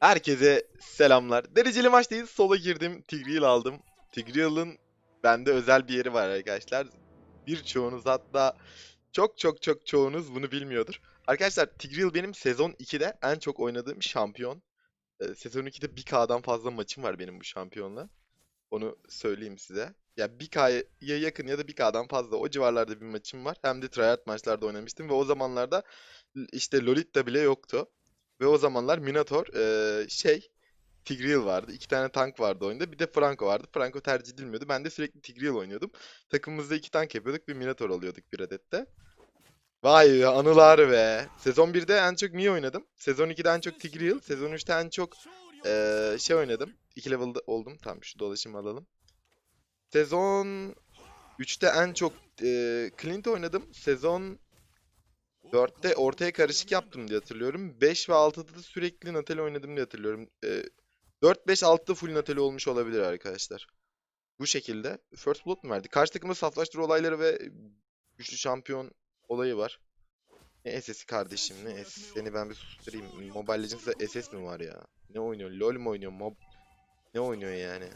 Herkese selamlar. Dereceli maçtayız. Sola girdim. Tigreal aldım. Tigreal'ın bende özel bir yeri var arkadaşlar. Birçoğunuz hatta çok çok çok çoğunuz bunu bilmiyordur. Arkadaşlar Tigreal benim sezon 2'de en çok oynadığım şampiyon. Ee, sezon 2'de 1K'dan fazla maçım var benim bu şampiyonla. Onu söyleyeyim size. Ya 1K'ya yakın ya da 1K'dan fazla o civarlarda bir maçım var. Hem de tryhard maçlarda oynamıştım ve o zamanlarda işte Lolita bile yoktu. Ve o zamanlar Minotaur eee, şey Tigreal vardı. İki tane tank vardı oyunda. Bir de Franco vardı. Franco tercih edilmiyordu. Ben de sürekli Tigreal oynuyordum. Takımımızda iki tank yapıyorduk. Bir Minotaur alıyorduk bir adette. Vay be anılar be. Sezon 1'de en çok Mii oynadım. Sezon 2'de en çok Tigreal. Sezon 3'te en çok eee, şey oynadım. 2 level'da oldum. Tamam şu dolaşımı alalım. Sezon 3'te en çok eee Clint oynadım. Sezon 4'te ortaya karışık yaptım diye hatırlıyorum. 5 ve 6'da da sürekli Natali oynadım diye hatırlıyorum. Ee, 4, 5, 6'da full Natali olmuş olabilir arkadaşlar. Bu şekilde. First Blood mu verdi? Karşı takımda saflaştırma olayları ve güçlü şampiyon olayı var. Ne SS'i kardeşim ne SS? Seni ben bir susturayım. Mobile Legends'da SS mi var ya? Ne oynuyor? LoL mu oynuyor? Mob... Ne oynuyor yani?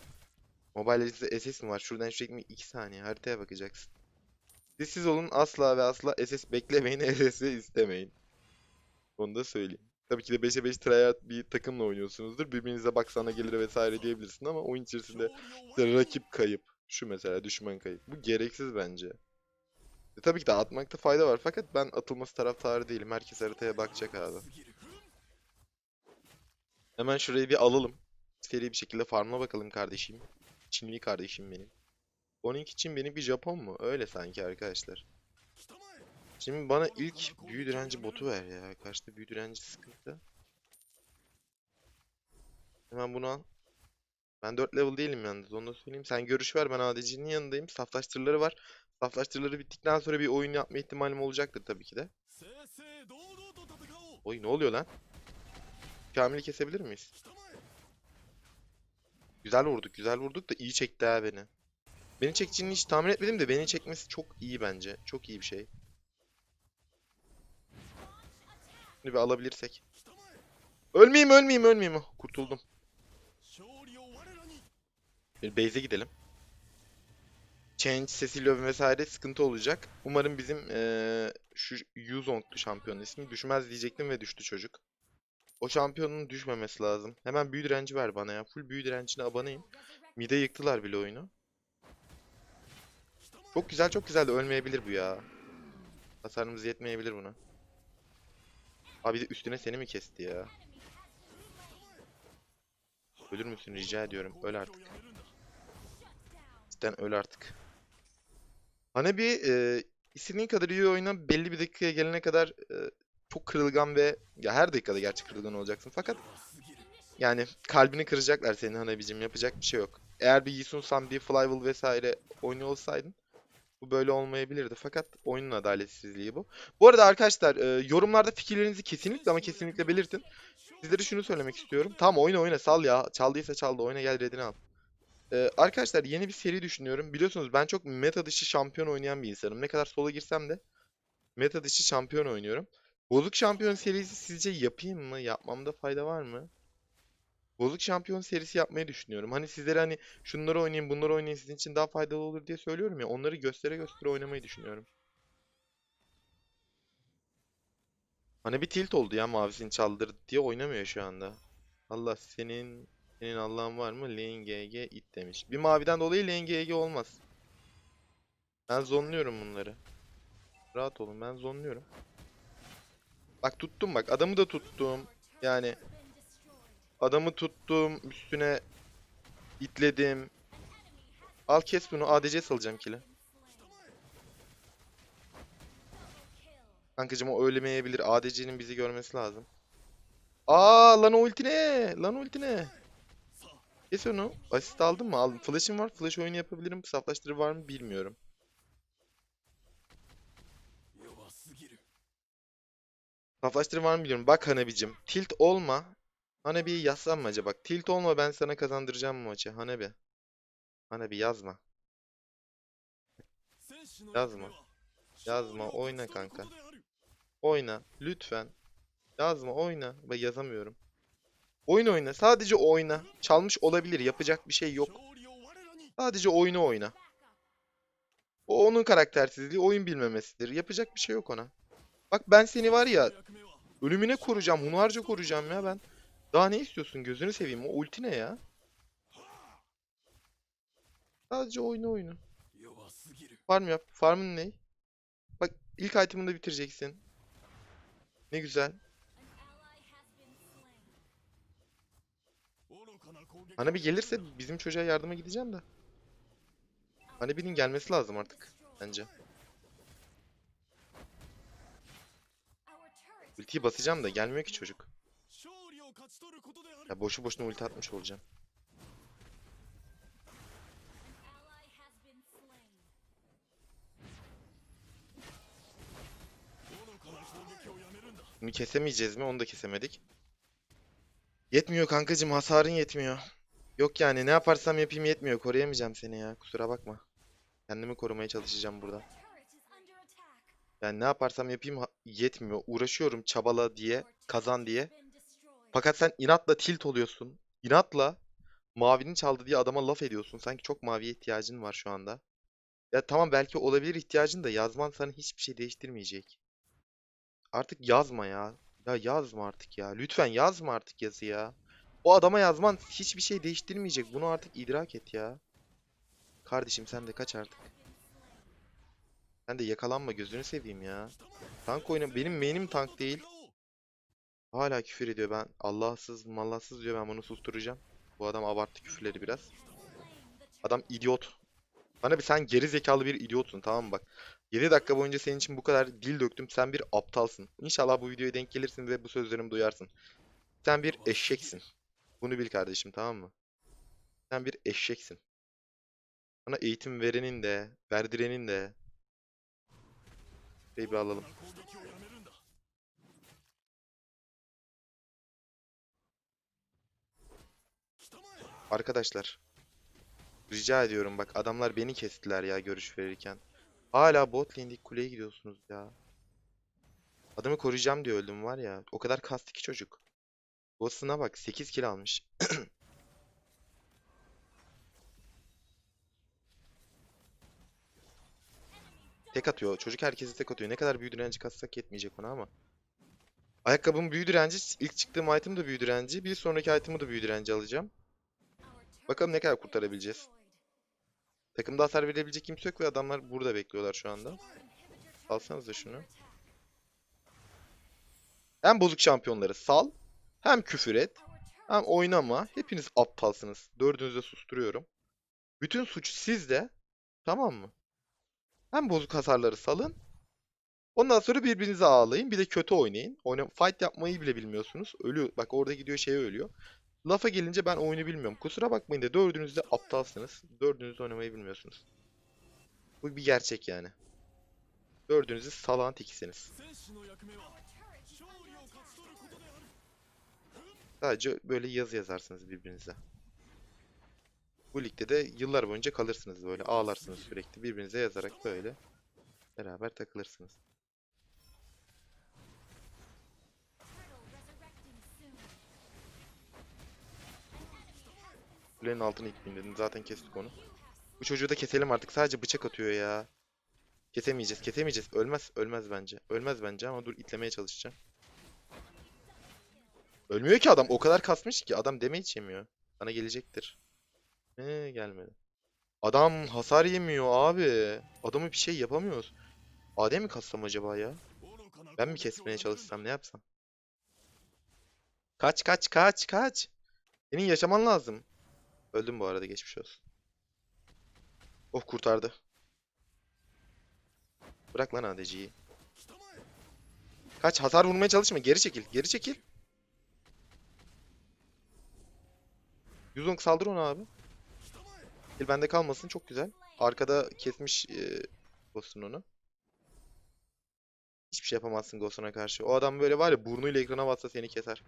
Mobile Legends'da SS mi var? Şuradan sürekli 2 saniye haritaya bakacaksın. Sessiz olun asla ve asla SS beklemeyin, SS'i istemeyin. Onu da söyleyeyim. Tabii ki de 5'e 5 tryhard bir takımla oynuyorsunuzdur. Birbirinize bak sana gelir vesaire diyebilirsin ama oyun içerisinde rakip kayıp. Şu mesela düşman kayıp. Bu gereksiz bence. E tabii ki de atmakta fayda var fakat ben atılması taraftarı değilim. Herkes haritaya bakacak abi. Hemen şurayı bir alalım. Seri bir şekilde farmla bakalım kardeşim. Çinli kardeşim benim. Boning için benim bir Japon mu? Öyle sanki arkadaşlar. Şimdi bana ilk büyü direnci botu ver ya. Karşıda büyü direnci sıkıntı. Hemen bunu al. Ben 4 level değilim yalnız onu da söyleyeyim. Sen görüş ver ben ADC'nin yanındayım. Saflaştırıları var. Saflaştırıları bittikten sonra bir oyun yapma ihtimalim olacaktır tabii ki de. Oy ne oluyor lan? Kamil'i kesebilir miyiz? Güzel vurduk güzel vurduk da iyi çekti ha beni. Beni çekeceğini hiç tahmin etmedim de beni çekmesi çok iyi bence. Çok iyi bir şey. Şimdi bir alabilirsek. Ölmeyeyim ölmeyeyim ölmeyeyim. Oh, Kurtuldum. Bir base'e gidelim. Change, Cecilio vesaire sıkıntı olacak. Umarım bizim eee şu Yuzong'tu şampiyonun ismi. Düşmez diyecektim ve düştü çocuk. O şampiyonun düşmemesi lazım. Hemen büyü direnci ver bana ya. Full büyü direncine aboneyim. Mide yıktılar bile oyunu. Çok güzel çok güzel de ölmeyebilir bu ya. Hasarımız yetmeyebilir buna. Abi de üstüne seni mi kesti ya? Ölür müsün rica ediyorum. Öl artık. Cidden öl artık. Hani bir e, istediğin kadar iyi oyna belli bir dakikaya gelene kadar e, çok kırılgan ve ya her dakikada gerçi kırılgan olacaksın fakat yani kalbini kıracaklar senin Hanabicim yapacak bir şey yok. Eğer bir Yisun San, bir Flyval vesaire oynuyor olsaydın bu böyle olmayabilirdi fakat oyunun adaletsizliği bu. Bu arada arkadaşlar e, yorumlarda fikirlerinizi kesinlikle ama kesinlikle belirtin. Sizlere şunu söylemek istiyorum. Tamam oyna oyna sal ya. Çaldıysa çaldı oyna gel redini al. Ee, arkadaşlar yeni bir seri düşünüyorum. Biliyorsunuz ben çok meta dışı şampiyon oynayan bir insanım. Ne kadar sola girsem de meta dışı şampiyon oynuyorum. Bozuk şampiyon serisi sizce yapayım mı? Yapmamda fayda var mı? Bozuk şampiyon serisi yapmayı düşünüyorum. Hani sizlere hani şunları oynayın, bunları oynayın sizin için daha faydalı olur diye söylüyorum ya. Onları göstere göstere oynamayı düşünüyorum. Hani bir tilt oldu ya mavisini çaldırdı diye oynamıyor şu anda. Allah senin senin Allah'ın var mı? Lane GG it demiş. Bir maviden dolayı lane GG olmaz. Ben zonluyorum bunları. Rahat olun ben zonluyorum. Bak tuttum bak adamı da tuttum. Yani adamı tuttum üstüne itledim. Al kes bunu ADC salacağım kile. Kankacım o ölmeyebilir. ADC'nin bizi görmesi lazım. Aa lan o ulti ne? Lan ulti ne? Kes onu. Asist aldın mı? Aldım. Flash'ım var. Flash oyunu yapabilirim. Saflaştırı var mı bilmiyorum. Saflaştırı var mı bilmiyorum. Bak Hanebicim. Tilt olma. Hanebi'yi yazsam mı acaba? Tilt olma ben sana kazandıracağım bu maçı. Hanebi. Hanebi yazma. Yazma. Yazma. Oyna kanka. Oyna. Lütfen. Yazma oyna. Bak yazamıyorum. Oyun oyna. Sadece oyna. Çalmış olabilir. Yapacak bir şey yok. Sadece oyunu oyna. O onun karaktersizliği, oyun bilmemesidir. Yapacak bir şey yok ona. Bak ben seni var ya ölümüne koruyacağım, hunharca koruyacağım ya ben. Daha ne istiyorsun? Gözünü seveyim. O ulti ne ya? Sadece oyunu oyunu. Farm yap. Farmın ne? Bak ilk item'ını da bitireceksin. Ne güzel. Hani bir gelirse bizim çocuğa yardıma gideceğim de. Hani birinin gelmesi lazım artık bence. Ultiyi basacağım da gelmiyor ki çocuk. Ya boşu boşuna ulti atmış olacağım. Bunu kesemeyeceğiz mi? Onu da kesemedik. Yetmiyor kankacım hasarın yetmiyor. Yok yani ne yaparsam yapayım yetmiyor. Koruyamayacağım seni ya. Kusura bakma. Kendimi korumaya çalışacağım burada. Yani ne yaparsam yapayım yetmiyor. Uğraşıyorum çabala diye, kazan diye. Fakat sen inatla tilt oluyorsun. İnatla mavinin çaldı diye adama laf ediyorsun. Sanki çok maviye ihtiyacın var şu anda. Ya tamam belki olabilir ihtiyacın da yazman sana hiçbir şey değiştirmeyecek. Artık yazma ya. Ya yazma artık ya. Lütfen yazma artık yazı ya. O adama yazman hiçbir şey değiştirmeyecek. Bunu artık idrak et ya. Kardeşim sen de kaç artık. Sen de yakalanma gözünü seveyim ya. Tank oyna. Benim main'im tank değil. Hala küfür ediyor ben. Allahsız mallahsız diyor ben bunu susturacağım. Bu adam abarttı küfürleri biraz. Adam idiot. Bana bir sen geri zekalı bir idiotsun tamam mı bak. 7 dakika boyunca senin için bu kadar dil döktüm. Sen bir aptalsın. İnşallah bu videoya denk gelirsin ve bu sözlerimi duyarsın. Sen bir eşeksin. Bunu bil kardeşim tamam mı? Sen bir eşeksin. Sana eğitim verenin de, verdirenin de. Şurayı bir alalım. Arkadaşlar. Rica ediyorum bak adamlar beni kestiler ya görüş verirken. Hala bot lane'deki kuleye gidiyorsunuz ya. Adamı koruyacağım diye öldüm var ya. O kadar kastı ki çocuk. Boss'una bak 8 kill almış. Tek atıyor. Çocuk herkesi tek atıyor. Ne kadar büyü direnci kassak yetmeyecek ona ama. Ayakkabım büyü direnci. İlk çıktığım item da büyü direnci. Bir sonraki item'ı da büyü direnci alacağım. Bakalım ne kadar kurtarabileceğiz. Takımda hasar verebilecek kimse yok ve adamlar burada bekliyorlar şu anda. Alsanıza şunu. Hem bozuk şampiyonları sal, hem küfür et, hem oynama. Hepiniz aptalsınız. Dördünüzü de susturuyorum. Bütün suç sizde. Tamam mı? Hem bozuk hasarları salın. Ondan sonra birbirinize ağlayın. Bir de kötü oynayın. Oyna fight yapmayı bile bilmiyorsunuz. Ölüyor. Bak orada gidiyor şeye ölüyor. Lafa gelince ben oyunu bilmiyorum. Kusura bakmayın da dördünüz de aptalsınız. Dördünüz de oynamayı bilmiyorsunuz. Bu bir gerçek yani. Dördünüz de salağın tekisiniz. Sadece böyle yazı yazarsınız birbirinize. Bu ligde de yıllar boyunca kalırsınız böyle. Ağlarsınız sürekli. Birbirinize yazarak böyle beraber takılırsınız. Kulenin altına itmeyin dedim. Zaten kestik onu. Bu çocuğu da keselim artık. Sadece bıçak atıyor ya. Kesemeyeceğiz. Kesemeyeceğiz. Ölmez. Ölmez bence. Ölmez bence ama dur itlemeye çalışacağım. Ölmüyor ki adam. O kadar kasmış ki. Adam damage yemiyor. Bana gelecektir. He gelmedi. Adam hasar yemiyor abi. Adamı bir şey yapamıyoruz. AD mi kassam acaba ya? Ben mi kesmeye çalışsam ne yapsam? Kaç kaç kaç kaç. Senin yaşaman lazım. Öldüm bu arada geçmiş olsun. Oh kurtardı. Bırak lan ADC'yi. Kaç hasar vurmaya çalışma. Geri çekil. Geri çekil. Yuzong saldır onu abi. El bende kalmasın çok güzel. Arkada kesmiş e, Ghost'un onu. Hiçbir şey yapamazsın Ghost'una karşı. O adam böyle var ya burnuyla ekrana bassa seni keser.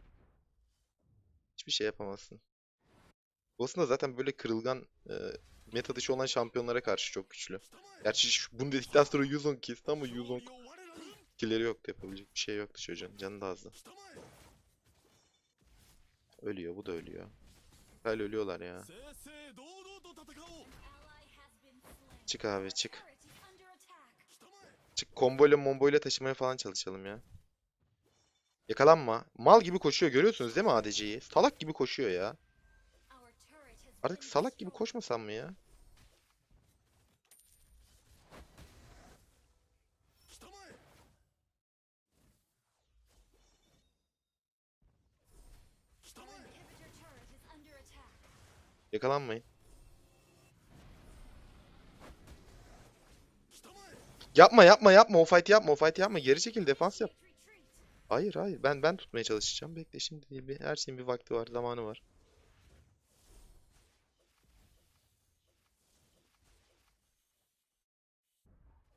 Hiçbir şey yapamazsın. Aslında zaten böyle kırılgan e, meta dışı olan şampiyonlara karşı çok güçlü. Gerçi bunu dedikten sonra Yuzong kesti ama Yuzong skilleri yoktu yapabilecek bir şey yoktu çocuğun. Canı da azdı. Ölüyor bu da ölüyor. Hal ölüyorlar ya. Çık abi çık. Çık komboyla momboyla taşımaya falan çalışalım ya. Yakalanma. Mal gibi koşuyor görüyorsunuz değil mi ADC'yi? Salak gibi koşuyor ya. Artık salak gibi koşmasam mı ya? Yakalanmayın. Yapma yapma yapma o fight yapma o fight yapma geri çekil defans yap. Hayır hayır ben ben tutmaya çalışacağım. Bekle şimdi bir her şeyin bir vakti var zamanı var.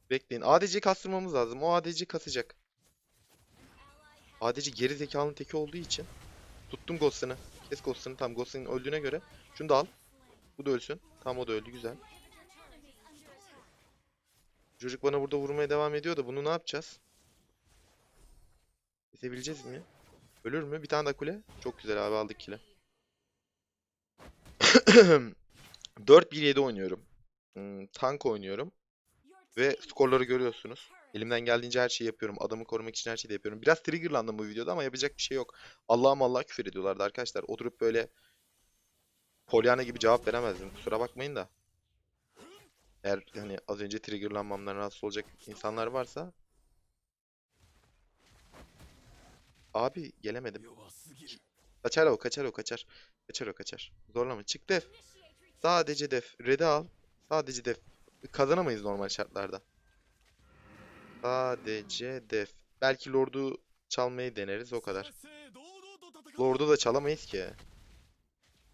Bekleyin. ADC'yi kastırmamız lazım. O ADC kasacak. ADC geri zekalının teki olduğu için tuttum Ghost'ını. Kes Ghost'ını. Tamam Ghost'ın öldüğüne göre. Şunu da al. Bu da ölsün. Tamam o da öldü. Güzel. Çocuk bana burada vurmaya devam ediyor da bunu ne yapacağız? Kesebileceğiz mi? Ölür mü? Bir tane daha kule. Çok güzel abi aldık kile. 4-1-7 oynuyorum. Hmm, tank oynuyorum. Ve skorları görüyorsunuz. Elimden geldiğince her şeyi yapıyorum. Adamı korumak için her şeyi de yapıyorum. Biraz triggerlandım bu videoda ama yapacak bir şey yok. Allah'ım Allah küfür ediyorlardı arkadaşlar. Oturup böyle Polyana gibi cevap veremezdim. Kusura bakmayın da. Eğer hani az önce triggerlanmamdan rahatsız olacak insanlar varsa. Abi gelemedim. Kaçar o kaçar o kaçar. Kaçar o kaçar. Zorlama çık def. Sadece def. Red'i al. Sadece def kazanamayız normal şartlarda. Sadece def. Belki Lord'u çalmayı deneriz o kadar. Lord'u da çalamayız ki.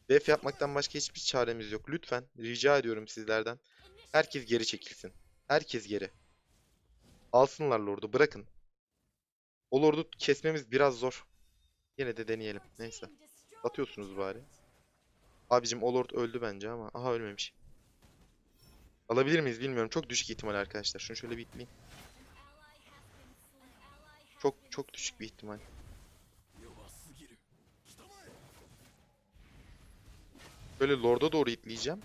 Def yapmaktan başka hiçbir çaremiz yok. Lütfen rica ediyorum sizlerden. Herkes geri çekilsin. Herkes geri. Alsınlar Lord'u bırakın. O Lord'u kesmemiz biraz zor. Yine de deneyelim. Neyse. Atıyorsunuz bari. Abicim o Lord öldü bence ama. Aha ölmemiş. Alabilir miyiz bilmiyorum. Çok düşük ihtimal arkadaşlar. Şunu şöyle bir. Çok çok düşük bir ihtimal. Böyle Lord'a doğru itleyeceğim.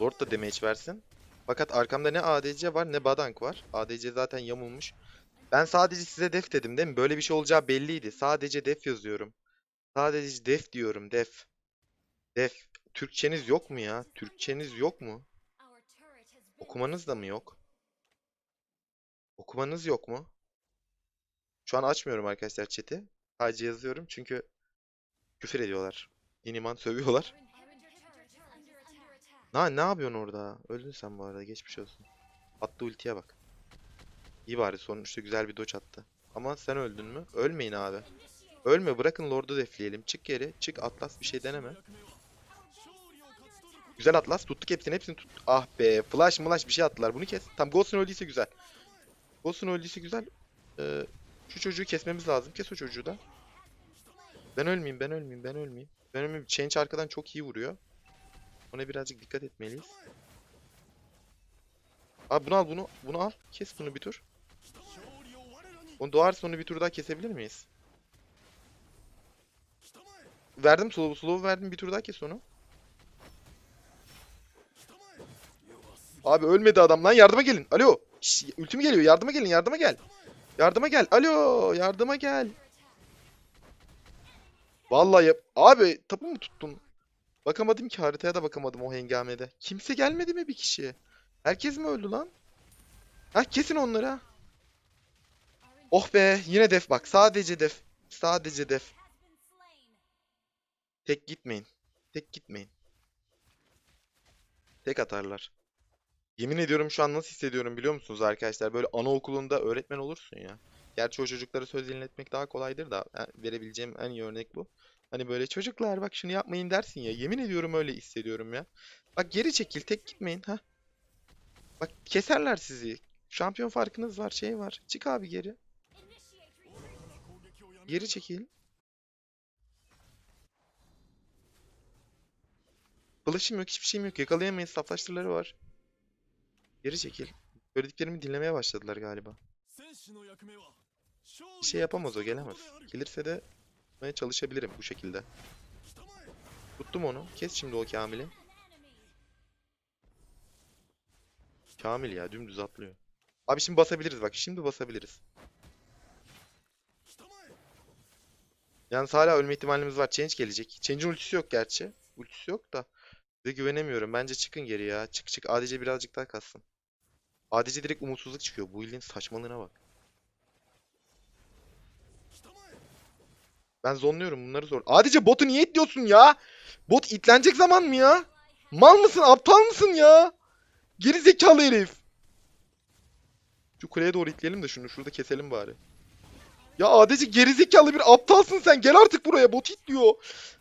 Lord da damage versin. Fakat arkamda ne ADC var ne Badank var. ADC zaten yamulmuş. Ben sadece size def dedim değil mi? Böyle bir şey olacağı belliydi. Sadece def yazıyorum. Sadece def diyorum def. Def. Türkçeniz yok mu ya? Türkçeniz yok mu? Okumanız da mı yok? Okumanız yok mu? Şu an açmıyorum arkadaşlar chat'i. Sadece yazıyorum çünkü küfür ediyorlar. İniman sövüyorlar. Na ne yapıyorsun orada? Öldün sen bu arada. Geçmiş olsun. Attı ultiye bak. İyi bari sonuçta güzel bir dodge attı. Ama sen öldün mü? Ölmeyin abi. Ölme bırakın Lord'u defleyelim. Çık geri. Çık Atlas bir şey deneme. Güzel atlas. Tuttuk hepsini hepsini tuttuk. Ah be. Flash mlash bir şey attılar. Bunu kes. Tam Ghost'un öldüyse güzel. Ghost'un öldüyse güzel. Ee, şu çocuğu kesmemiz lazım. Kes o çocuğu da. Ben ölmeyeyim, ben ölmeyeyim, ben ölmeyeyim. Ben ölmeyeyim. Change arkadan çok iyi vuruyor. Ona birazcık dikkat etmeliyiz. Abi bunu al bunu. Bunu al. Kes bunu bir tur. Onu doğarsa onu bir tur daha kesebilir miyiz? Verdim slow'u. Slow'u verdim. Bir tur daha kes onu. Abi ölmedi adam lan. Yardıma gelin. Alo. Şş, ultim geliyor. Yardıma gelin. Yardıma gel. Yardıma gel. Alo. Yardıma gel. Vallahi yap. Abi tapu mu tuttun? Bakamadım ki haritaya da bakamadım o hengamede. Kimse gelmedi mi bir kişi? Herkes mi öldü lan? Ha kesin onları ha. Oh be yine def bak. Sadece def. Sadece def. Tek gitmeyin. Tek gitmeyin. Tek atarlar. Yemin ediyorum şu an nasıl hissediyorum biliyor musunuz arkadaşlar? Böyle anaokulunda öğretmen olursun ya. Gerçi o çocuklara söz dinletmek daha kolaydır da e, verebileceğim en iyi örnek bu. Hani böyle çocuklar bak şunu yapmayın dersin ya. Yemin ediyorum öyle hissediyorum ya. Bak geri çekil tek gitmeyin ha. Bak keserler sizi. Şampiyon farkınız var şey var. Çık abi geri. Geri çekil. Bulaşım yok hiçbir şeyim yok. Yakalayamayız saflaştırları var. Geri çekil. Söylediklerimi dinlemeye başladılar galiba. Bir şey yapamaz o gelemez. Gelirse de tutmaya çalışabilirim bu şekilde. Tuttum onu. Kes şimdi o Kamil'i. Kamil ya dümdüz atlıyor. Abi şimdi basabiliriz bak. Şimdi basabiliriz. Yalnız hala ölme ihtimalimiz var. Change gelecek. Change'in ultisi yok gerçi. Ultisi yok da. Size güvenemiyorum. Bence çıkın geri ya. Çık çık. ADC birazcık daha kassın. ADC direkt umutsuzluk çıkıyor. Bu ilin saçmalığına bak. Ben zonluyorum bunları zor. ADC botu niye itliyorsun ya? Bot itlenecek zaman mı ya? Mal mısın? Aptal mısın ya? Geri zekalı herif. Şu kuleye doğru itleyelim de şunu şurada keselim bari. Ya ADC gerizekalı bir aptalsın sen. Gel artık buraya. Bot itliyor.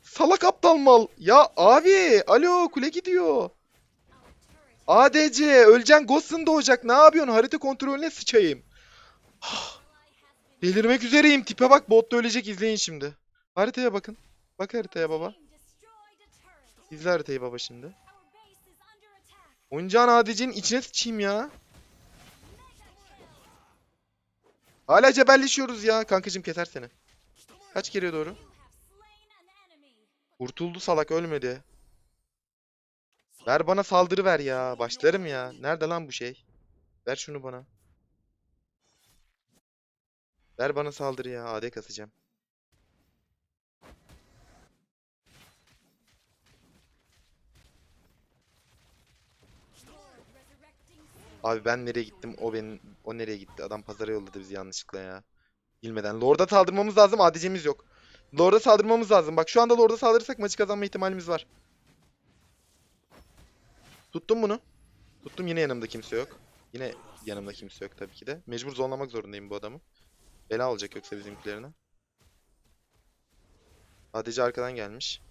Salak aptal mal. Ya abi. Alo kule gidiyor. ADC öleceksin Ghost'un doğacak. Ne yapıyorsun? Harita kontrolüne sıçayım. Delirmek üzereyim. Tipe bak bot da ölecek. izleyin şimdi. Haritaya bakın. Bak haritaya baba. İzle haritayı baba şimdi. Oyuncağın ADC'nin içine sıçayım ya. Hala cebelleşiyoruz ya. Kankacım keser seni. Kaç geriye doğru? Kurtuldu salak ölmedi. Ver bana saldırı ver ya. Başlarım ya. Nerede lan bu şey? Ver şunu bana. Ver bana saldırı ya. AD kasacağım. Abi ben nereye gittim? O benim o nereye gitti? Adam pazara yolladı bizi yanlışlıkla ya. Bilmeden. Lord'a saldırmamız lazım. ADC'miz yok. Lord'a saldırmamız lazım. Bak şu anda Lord'a saldırırsak maçı kazanma ihtimalimiz var. Tuttum bunu. Tuttum yine yanımda kimse yok. Yine yanımda kimse yok tabii ki de. Mecbur zonlamak zorundayım bu adamı. Bela olacak yoksa bizimkilerine. ADC arkadan gelmiş.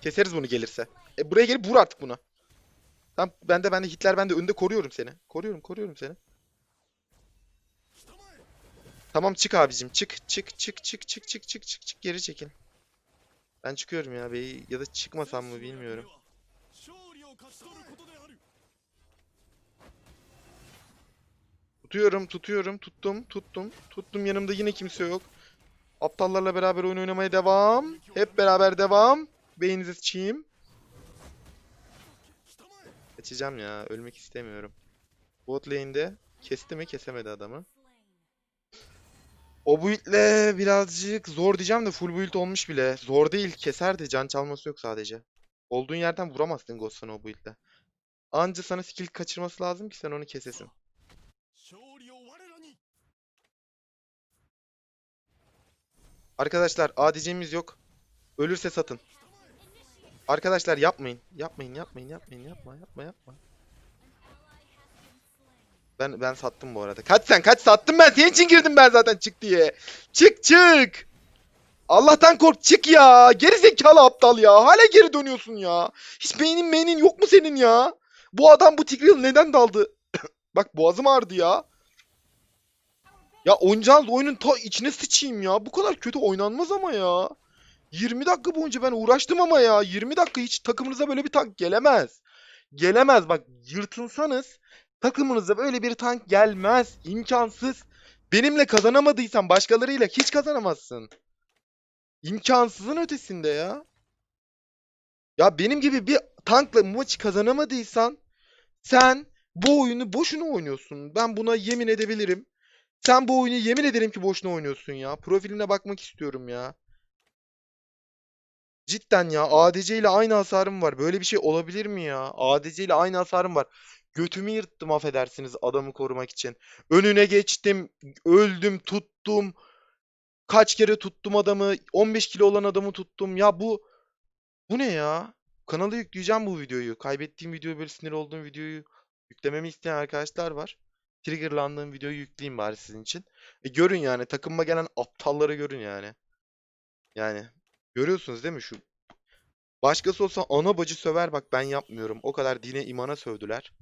Keseriz bunu gelirse. E buraya gelip vur artık buna. Tamam ben de ben de Hitler ben de önde koruyorum seni. Koruyorum koruyorum seni. Tamam çık abicim çık çık çık çık çık çık çık çık çık geri çekil. Ben çıkıyorum ya bey ya da çıkmasam mı bilmiyorum. Tutuyorum tutuyorum tuttum tuttum tuttum yanımda yine kimse yok. Aptallarla beraber oyun oynamaya devam. Hep beraber devam. Beyninize sıçayım. Kaçacağım ya. Ölmek istemiyorum. Bot lane'de kesti mi? Kesemedi adamı. O build'le birazcık zor diyeceğim de full build olmuş bile. Zor değil. Keserdi. Can çalması yok sadece. Olduğun yerden vuramazsın Ghost'unu o build'le. Anca sana skill kaçırması lazım ki sen onu kesesin. Arkadaşlar ADC'miz yok. Ölürse satın. Arkadaşlar yapmayın. Yapmayın, yapmayın, yapmayın, yapma, yapma, yapma. Ben ben sattım bu arada. Kaç sen kaç sattım ben. Senin için girdim ben zaten çık diye. Çık çık. Allah'tan kork çık ya. Geri zekalı aptal ya. Hala geri dönüyorsun ya. Hiç beynin beynin yok mu senin ya? Bu adam bu Tigreal neden daldı? Bak boğazım ağrıdı ya. Ya oynayacağınız oyunun ta içine sıçayım ya. Bu kadar kötü oynanmaz ama ya. 20 dakika boyunca ben uğraştım ama ya. 20 dakika hiç takımınıza böyle bir tank gelemez. Gelemez bak yırtınsanız takımınıza böyle bir tank gelmez. İmkansız. Benimle kazanamadıysan başkalarıyla hiç kazanamazsın. İmkansızın ötesinde ya. Ya benim gibi bir tankla maçı kazanamadıysan sen bu oyunu boşuna oynuyorsun. Ben buna yemin edebilirim. Sen bu oyunu yemin ederim ki boşuna oynuyorsun ya. Profiline bakmak istiyorum ya. Cidden ya ADC ile aynı hasarım var. Böyle bir şey olabilir mi ya? ADC ile aynı hasarım var. Götümü yırttım affedersiniz adamı korumak için. Önüne geçtim, öldüm, tuttum. Kaç kere tuttum adamı. 15 kilo olan adamı tuttum. Ya bu bu ne ya? Kanala yükleyeceğim bu videoyu. Kaybettiğim videoyu böyle sinir olduğum videoyu yüklememi isteyen arkadaşlar var. Triggerlandığım videoyu yükleyeyim bari sizin için. E görün yani takımıma gelen aptalları görün yani. Yani görüyorsunuz değil mi şu Başkası olsa ana bacı söver bak ben yapmıyorum. O kadar dine imana sövdüler.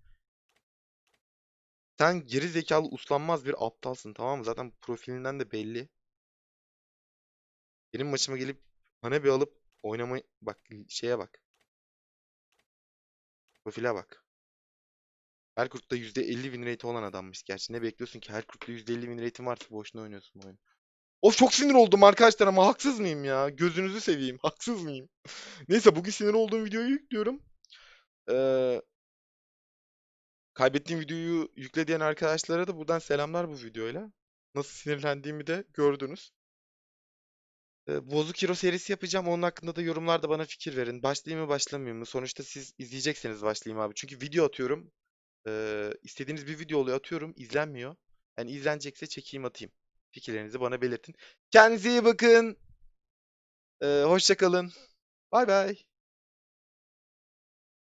Sen geri zekalı uslanmaz bir aptalsın tamam mı? Zaten profilinden de belli. Benim maçıma gelip bana bir alıp oynamayı bak şeye bak. Profile bak. Herkurt'ta %50 win rate olan adammış gerçi. Ne bekliyorsun ki? Herkurt'ta %50 win rate'in varsa boşuna oynuyorsun bu oyunu. Of çok sinir oldum arkadaşlar ama haksız mıyım ya? Gözünüzü seveyim. Haksız mıyım? Neyse bugün sinir olduğum videoyu yüklüyorum. Ee, kaybettiğim videoyu yükle diyen arkadaşlara da buradan selamlar bu videoyla. Nasıl sinirlendiğimi de gördünüz. Ee, Bozuk Hero serisi yapacağım. Onun hakkında da yorumlarda bana fikir verin. Başlayayım mı başlamayayım mı? Sonuçta siz izleyecekseniz başlayayım abi. Çünkü video atıyorum. Ee, istediğiniz bir video oluyor atıyorum. izlenmiyor. Yani izlenecekse çekeyim atayım. Fikirlerinizi bana belirtin. Kendinize iyi bakın. Ee, hoşça kalın. Bay bay.